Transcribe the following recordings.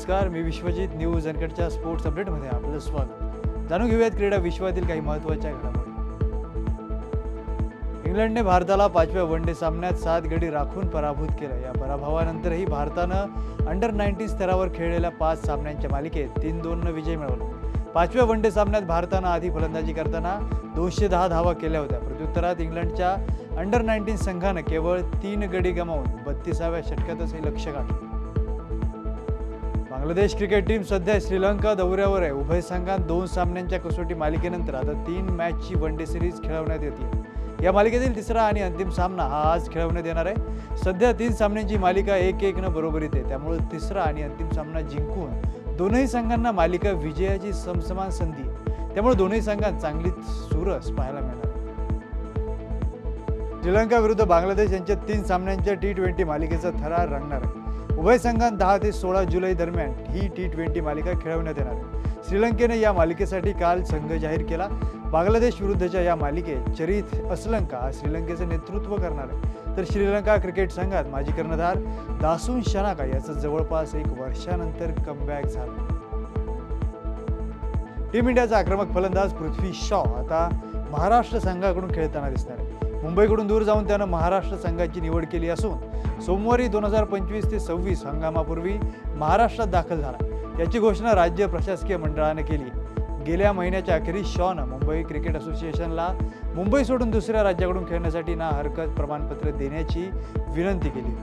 नमस्कार मी विश्वजित न्यूज अनकटच्या स्पोर्ट्स अपडेटमध्ये आपलं स्वागत. जाणून घेऊयात क्रीडा विश्वातील काही महत्त्वाच्या घडामोडी. इंग्लंडने भारताला पाचव्या वन डे सामन्यात सात गडी राखून पराभूत केलं. या पराभवानंतरही भारतानं अंडर नाईन्टीन स्तरावर खेळलेल्या पाच सामन्यांच्या मालिकेत तीन दोननं विजय मिळवला. पाचव्या वन डे सामन्यात भारतानं आधी फलंदाजी करताना दोनशे दहा धावा केल्या होत्या. प्रत्युत्तरात इंग्लंडच्या अंडर नाईन्टीन संघानं केवळ तीन गडी गमावून बत्तीसाव्या षटकातच हे लक्ष गाठलं. बांगलादेश क्रिकेट टीम सध्या श्रीलंका दौऱ्यावर आहे. उभय संघात दोन सामन्यांच्या कसोटी मालिकेनंतर आता तीन मॅचची वन डे सिरीज खेळवण्यात येते. या मालिकेतील तिसरा आणि अंतिम सामना हा आज खेळवण्यात येणार आहे. सध्या तीन सामन्यांची मालिका एक एकनं बरोबरीत आहे. त्यामुळे तिसरा आणि अंतिम सामना जिंकून दोनही संघांना मालिका विजयाची समसमान संधी. त्यामुळे दोन्ही संघात चांगलीच सुरस पाहायला मिळणार. श्रीलंका विरुद्ध बांगलादेश यांच्या तीन सामन्यांच्या टी ट्वेंटी मालिकेचा थरार रंगणार आहे. उभय संघात दहा ते सोळा जुलै दरम्यान ही टी ट्वेंटी मालिका खेळवण्यात येणार आहे. श्रीलंकेने या मालिकेसाठी काल संघ जाहीर केला. बांगलादेश विरुद्धच्या या मालिकेत चरित असलंका हा श्रीलंकेचं नेतृत्व करणार आहे. तर श्रीलंका क्रिकेट संघात माजी कर्णधार दासून शनाका याचं जवळपास एक वर्षानंतर कमबॅक झालं. टीम इंडियाचा आक्रमक फलंदाज पृथ्वी शॉ आता महाराष्ट्र संघाकडून खेळताना दिसणार आहे. मुंबईकडून दूर जाऊन त्यानं महाराष्ट्र संघाची निवड केली असून सोमवारी दोन हजार पंचवीस ते सव्वीस हंगामापूर्वी महाराष्ट्रात दाखल झाला. याची घोषणा राज्य प्रशासकीय मंडळानं केली. गेल्या महिन्याच्या अखेरीस शॉनं मुंबई क्रिकेट असोसिएशनला मुंबई सोडून दुसऱ्या राज्याकडून खेळण्यासाठी ना हरकत प्रमाणपत्र देण्याची विनंती केली.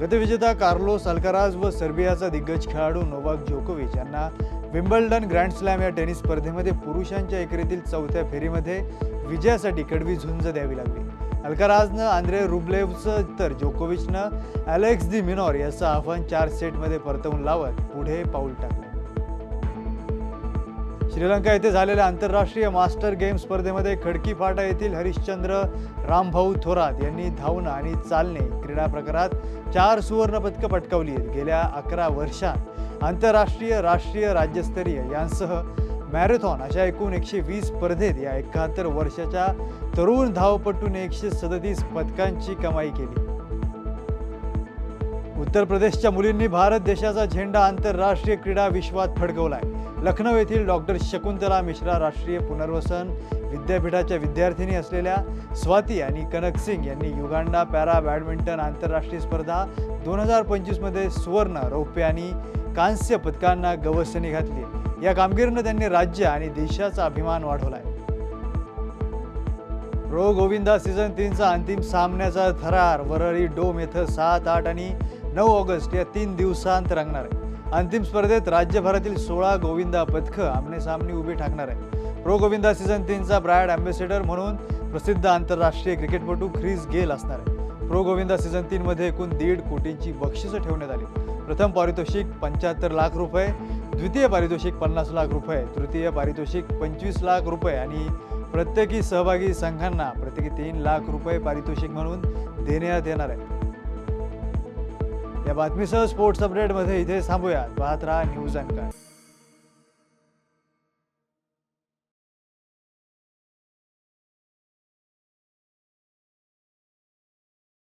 गतविजेता कार्लोस अल्काराज व सर्बियाचा दिग्गज खेळाडू नोवाक जोकोविच यांना विम्बल्डन ग्रँड स्लॅम या टेनिस स्पर्धेमध्ये पुरुषांच्या एकेरीतील चौथ्या फेरीमध्ये विजयासाठी कडवी झुंज द्यावी लागली. अल्काराजनं आंद्रे रुबलेवचं तर जोकोविचनं अलेक्स दी मिनॉर याचं आव्हान चार सेटमध्ये परतवून लावत पुढे पाऊल टाकलं. श्रीलंका येथे झालेल्या आंतरराष्ट्रीय मास्टर गेम स्पर्धेमध्ये खडकी फाटा येथील हरिश्चंद्र रामभाऊ थोरात यांनी धावणं आणि चालणे क्रीडा प्रकारात चार सुवर्णपदकं पटकावली आहेत. गेल्या अकरा वर्षात आंतरराष्ट्रीय राष्ट्रीय राज्यस्तरीय यांसह मॅरेथॉन अशा एकूण एकशे वीस स्पर्धेत या एकाहत्तर वर्षाच्या तरुण धावपटूने एकशे सदतीस पदकांची कमाई केली. उत्तर प्रदेशच्या मुलींनी भारत देशाचा झेंडा आंतरराष्ट्रीय क्रीडा विश्वात फडकवलाय. लखनौ येथील डॉक्टर शकुंतला मिश्रा राष्ट्रीय पुनर्वसन विद्यापीठाच्या विद्यार्थिनी असलेल्या स्वाती आणि कनक सिंग यांनी युगांडा पॅरा बॅडमिंटन आंतरराष्ट्रीय स्पर्धा दोन हजार पंचवीसमध्ये सुवर्ण रौप्य आणि कांस्य पदकांना गवसणी घातली. या कामगिरीनं त्यांनी राज्य आणि देशाचा अभिमान वाढवलाय. प्रो गोविंदा सीझन तीनचा अंतिम सामन्याचा थरार. वरळी डोम येथे सात आठ आणि नऊ ऑगस्ट या तीन दिवसांत रंगणार आहे. अंतिम स्पर्धेत राज्यभरातील सोळा गोविंदा पथकं आमने सामने उभी ठाकणार आहे. प्रो गोविंदा सीझन तीनचा ब्रँड अँबॅसेडर म्हणून प्रसिद्ध आंतरराष्ट्रीय क्रिकेटपटू ख्रिस गेल असणार आहे. प्रो गोविंदा सीझन तीनमध्ये एकूण दीड कोटींची बक्षिसं ठेवण्यात आली. प्रथम पारितोषिक पंच्याहत्तर लाख रुपये द्वितीय पारितोषिक पन्नास लाख रुपये तृतीय पारितोषिक पंचवीस लाख रुपये आणि प्रत्येकी सहभागी संघांना प्रत्येकी तीन लाख रुपये पारितोषिक म्हणून देण्यात येणार आहे या बातमीसह स्पोर्ट्स अपडेटमध्ये इथे थांबूया पाहत राहा न्यूज अँड काय